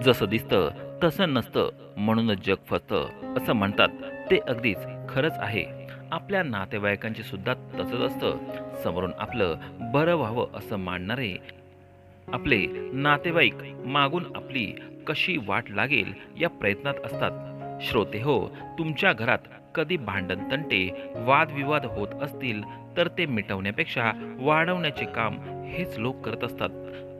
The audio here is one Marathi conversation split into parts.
जसं दिसतं तसं नसतं म्हणूनच जग फसतं असं म्हणतात. ते अगदीच खरंच आहे. आपल्या नातेवाईकांचे सुद्धा तसंच असतं. समोरून आपलं बरं व्हावं असं मानणारे आपले नातेवाईक मागून आपली कशी वाट लागेल या प्रयत्नात असतात. श्रोते हो तुमच्या घरात कधी भांडण तंटे वादविवाद होत असतील तर ते मिटवण्यापेक्षा वाढवण्याचे काम हेच लोक करत असतात.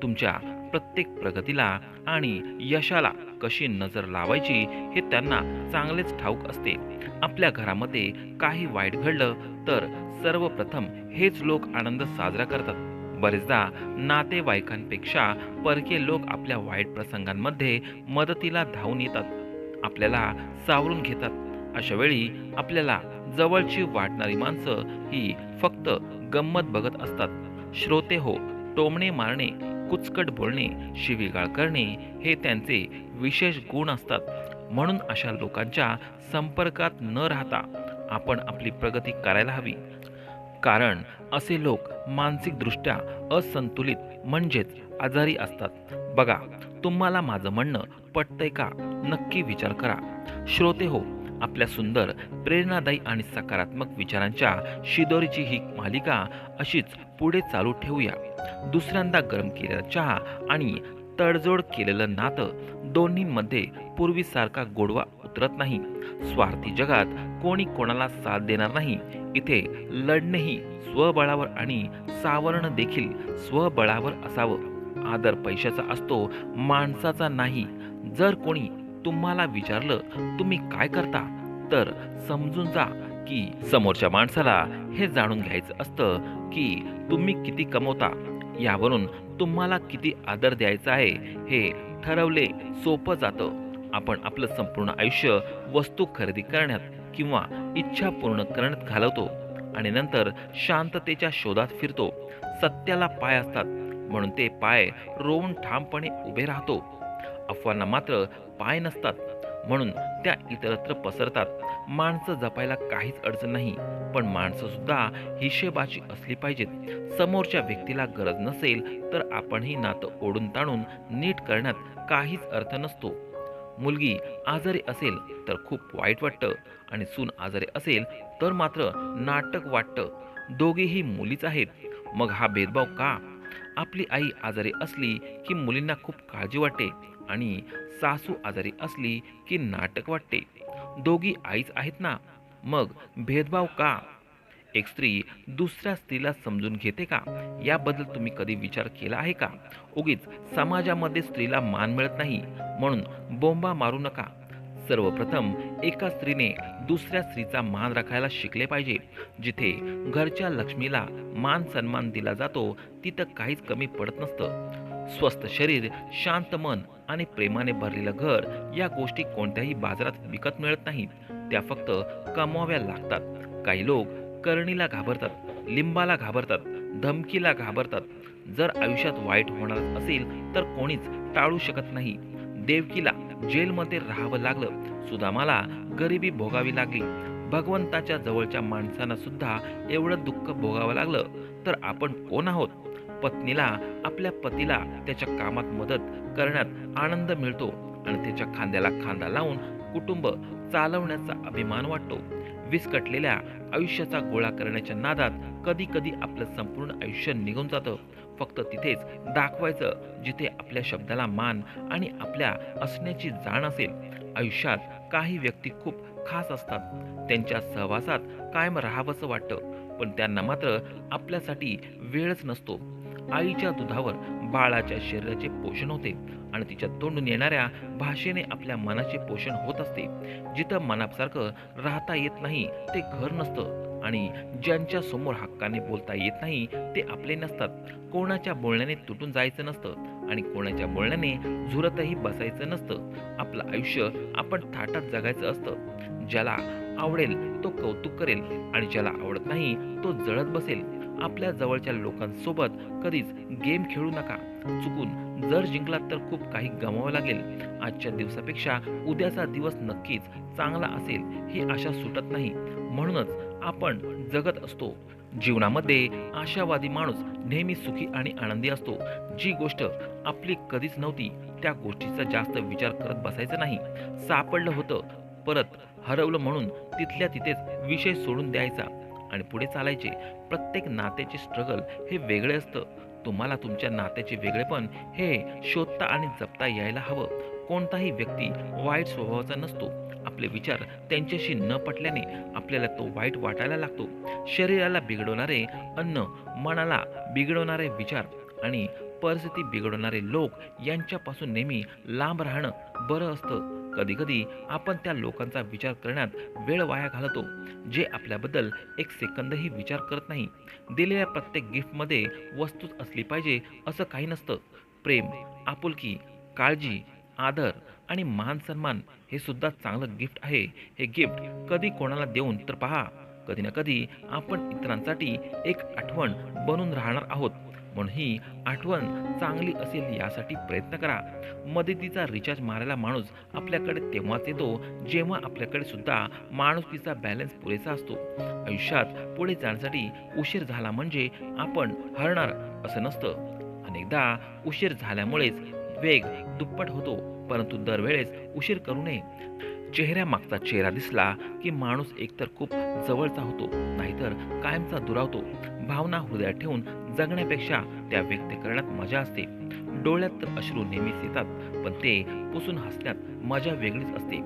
तुमच्या प्रत्येक प्रगतीला आणि यशाला कशी नजर लावायची हे त्यांना चांगलेच ठाऊक असते. आपल्या घरामध्ये काही वाईट घडलं तर सर्वप्रथम हेच लोक आनंद साजरा करतात. बरेचदा नातेवाईकांपेक्षा परके लोक आपल्या वाईट प्रसंगांमध्ये मदतीला धावून येतात. आपल्याला सावरून घेतात. अशा वेळी आपल्याला जवळची वाटणारी माणसं ही फक्त गंमत बघत असतात. श्रोते हो टोमणे मारणे कुचकट बोलणे शिवीगाळ करणे हे त्यांचे विशेष गुण असतात. म्हणून अशा लोकांच्या संपर्कात न राहता आपण आपली प्रगती करायला हवी. कारण असे लोक मानसिकदृष्ट्या असंतुलित म्हणजेच आजारी असतात. बघा तुम्हाला माझं म्हणणं पटतंय का? नक्की विचार करा. श्रोते हो आपल्या सुंदर प्रेरणादायी आणि सकारात्मक विचारांच्या शिदोरीची ही मालिका अशीच पुढे चालू ठेवूया. दुसऱ्यांदा गरम केलेला चहा आणि तडजोड केलेलं नातं दोन्हीमध्ये पूर्वीसारखा गोडवा उतरत नाही. स्वार्थी जगात कोणी कोणाला साथ देणार नाही. इथे लढणेही स्वबळावर आणि सावरण देखील स्वबळावर असावं. आदर पैशाचा असतो माणसाचा नाही. जर कोणी तुम्हाला विचारलं तुम्ही काय करता? तर समजून जा की समोरच्या माणसाला हे जाणून घ्यायचं असतं की तुम्ही किती कमवता. यावरून तुम्हाला किती आदर द्यायचा आहे हे ठरवले सोपं जातं. आपण आपलं संपूर्ण आयुष्य वस्तू खरेदी करण्यात किंवा इच्छा पूर्ण करण्यात घालवतो आणि नंतर शांततेच्या शोधात फिरतो. सत्याला पाय असतात म्हणून ते पाय रोवून ठामपणे उभे राहतो. अफवांना मात्र पाय नसतात. म्हणून त्या इतरत्र पसरतात. माणसं जपायला काहीच अडचण नाही. पण माणसं सुद्धा हिशेबाची असली पाहिजेत. समोरच्या व्यक्तीला गरज नसेल तर आपणही नातं ओढून ताणून नीट करण्यात काहीच अर्थ नसतो. मुलगी आजारी असेल तर खूप वाईट वाटतं आणि सून आजारी असेल तर मात्र नाटक वाटतं. दोघेही मुलीच आहेत. मग हा भेदभाव का? आपली आई आजारी असली की मुलींना खूप काळजी वाटते. आणि सासू आजारी असली की नाटक वाटते. दोघी आईच आहेत ना? मग भेदभाव का? एक स्त्री दुसऱ्या स्त्रीला समजून घेते का? याबद्दल तुम्ही कधी विचार केला आहे का? उगीच समाजामध्ये स्त्रीला मान मिळत नाही म्हणून बोंबा मारू नका. सर्वप्रथम एका स्त्रीने दुसऱ्या स्त्रीचा मान राखायला शिकले पाहिजे. जिथे घरच्या लक्ष्मीला मान सन्मान दिला जातो तिथं काहीच कमी पडत नसतं. स्वस्थ शरीर शांत मन आणि प्रेमाने भरलेलं घर या गोष्टी कोणत्याही बाजारात विकत मिळत नाहीत. त्या फक्त कमवाव्या लागतात. काही लोक करणीला घाबरतात लिंबाला घाबरतात धमकीला घाबरतात. जर आयुष्यात वाईट होणार असेल तर कोणीच टाळू शकत नाही. देवकीला जेलमध्ये राहावं लागलं. सुदामाला गरिबी भोगावी लागली. भगवंताच्या जवळच्या माणसांना सुद्धा एवढं दुःख भोगावं लागलं. तर आपण कोण आहोत? पत्नीला आपल्या पतीला त्याच्या कामात मदत करण्यात आनंद मिळतो आणि त्याच्या खांद्याला खांदा लावून कुटुंब चालवण्याचा अभिमान वाटतो. विस्कटलेल्या आयुष्याचा गोळा करण्याच्या नादात कधी कधी आपलं संपूर्ण आयुष्य निघून जातं. फक्त तिथेच दाखवायचं जिथे आपल्या शब्दाला मान आणि आपल्या असण्याची जाण असेल. आयुष्यात काही व्यक्ती खूप खास असतात. त्यांच्या सहवासात कायम राहावंसं वाटतं. पण त्यांना मात्र आपल्यासाठी वेळच नसतो. आईच्या दुधावर बाळाच्या शरीराचे पोषण होते आणि तिच्या तोंडून येणाऱ्या भाषेने आपल्या मनाचे पोषण होत असते. जिथं मनासारखं राहता येत नाही ते घर नसतं आणि ज्यांच्या समोर हक्काने बोलता येत नाही ते आपले नसतात. कोणाच्या बोलण्याने तुटून जायचं नसतं आणि कोणाच्या बोलण्याने झुरतही बसायचं नसतं. आपलं आयुष्य आपण थाटात जगायचं असतं. ज्याला आवडेल तो कौतुक करेल आणि ज्याला आवडत नाही तो जळत बसेल. आपल्या जवळच्या लोकांसोबत कधीच गेम खेळू नका. चुकून जर जिंकलात तर खूप काही गमावं लागेल. आजच्या दिवसापेक्षा उद्याचा दिवस नक्कीच चांगला असेल ही आशा सुटत नाही. म्हणूनच आपण जगत असतो. जीवनामध्ये आशावादी माणूस नेहमी सुखी आणि आनंदी असतो. जी गोष्ट आपली कधीच नव्हती त्या गोष्टीचा जास्त विचार करत बसायचा नाही. सापडलं होतं परत हरवलं म्हणून तिथल्या तिथेच विषय सोडून द्यायचा. आणि पुढे चालायचे प्रत्येक नात्याचे स्ट्रगल हे वेगळे असतं. तुम्हाला तुमच्या नात्याचे वेगळेपण हे शोधता आणि जपता यायला हवं. कोणताही व्यक्ती वाईट स्वभावाचा नसतो. आपले विचार त्यांच्याशी न पटल्याने आपल्याला तो वाईट वाटायला लागतो. शरीराला बिघडवणारे अन्न मनाला बिघडवणारे विचार आणि परिस्थिती बिघडवणारे लोक यांच्यापासून नेहमी लांब राहणं बरं असतं. कधीकधी आपण त्या लोकांचा विचार करण्यात वेळ वाया घालवतो जे आपल्याबद्दल एक सेकंदही विचार करत नाही. दिलेल्या प्रत्येक गिफ्टमध्ये वस्तूच असली पाहिजे असं काही नसतं. प्रेम आपुलकी काळजी आदर आणि मान सन्मान हे सुद्धा चांगलं गिफ्ट आहे. हे गिफ्ट कधी कोणाला देऊन तर पहा. कधी ना कधी आपण इतरांसाठी एक आठवण बनून राहणार आहोत. म्हणून ही आठवण चांगली असेल यासाठी प्रयत्न करा. मदतीचा रिचार्ज मारायला माणूस आपल्याकडे तेव्हाच येतो जेव्हा आपल्याकडे सुद्धा माणुसकीचा बॅलन्स पुरेसा असतो. आयुष्यात पुढे जाण्यासाठी उशीर झाला म्हणजे आपण हरणार असं नसतं. अनेकदा उशीर झाल्यामुळेच वेग दुप्पट होतो परंतु दरवेळेस उशीर करू नये. चेहऱ्यामागचा चेहरा दिसला की माणूस एकतर खूप जवळचा होतो नाहीतर कायमचा दुरावतो. भावना हृदयात ठेवून जगण्यापेक्षा त्या व्यक्त करण्यात मजा असते. डोळ्यात तर अश्रू नेहमीच येतात पण ते पुसून हसण्यात मजा वेगळीच असते.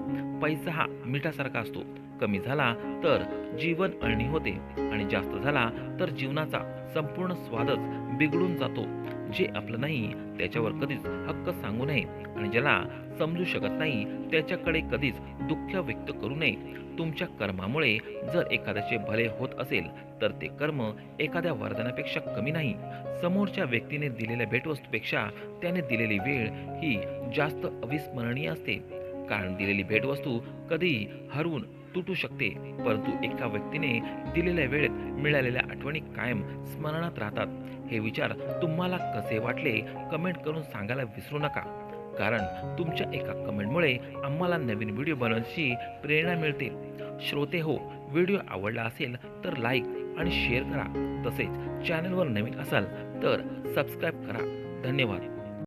पैसा हा मिठासारखा असतो. कमी झाला तर जीवन अळणी होते आणि जास्त झाला तर जीवनाचा संपूर्ण स्वादच बिघडून जातो. जे आपलं नाही त्याच्यावर कधीच हक्क सांगू नये आणि ज्याला समजू शकत नाही त्याच्याकडे कधीच दुःख व्यक्त करू नये. तुमच्या कर्मामुळे जर एखाद्याचे भले होत असेल तर ते कर्म एखाद्या वरदानापेक्षा कमी नाही. समोरच्या व्यक्तीने दिलेल्या भेटवस्तूपेक्षा त्याने दिलेली वेळ ही जास्त अविस्मरणीय असते. कारण दिलेली भेटवस्तू कधीही हरवून तुटू शकते. परंतु एका व्यक्तीने दिलेल्या वेळेत मिळालेल्या आठवणी कायम स्मरणात राहतात. हे विचार तुम्हाला कसे वाटले कमेंट करून सांगायला विसरू नका. कारण तुमच्या एका कमेंटमुळे आम्हाला नवीन व्हिडिओ बनवण्याची प्रेरणा मिळते. श्रोते हो व्हिडिओ आवडला असेल तर लाईक आणि शेअर करा. तसेच चॅनलवर नवीन असाल तर सबस्क्राईब करा. धन्यवाद.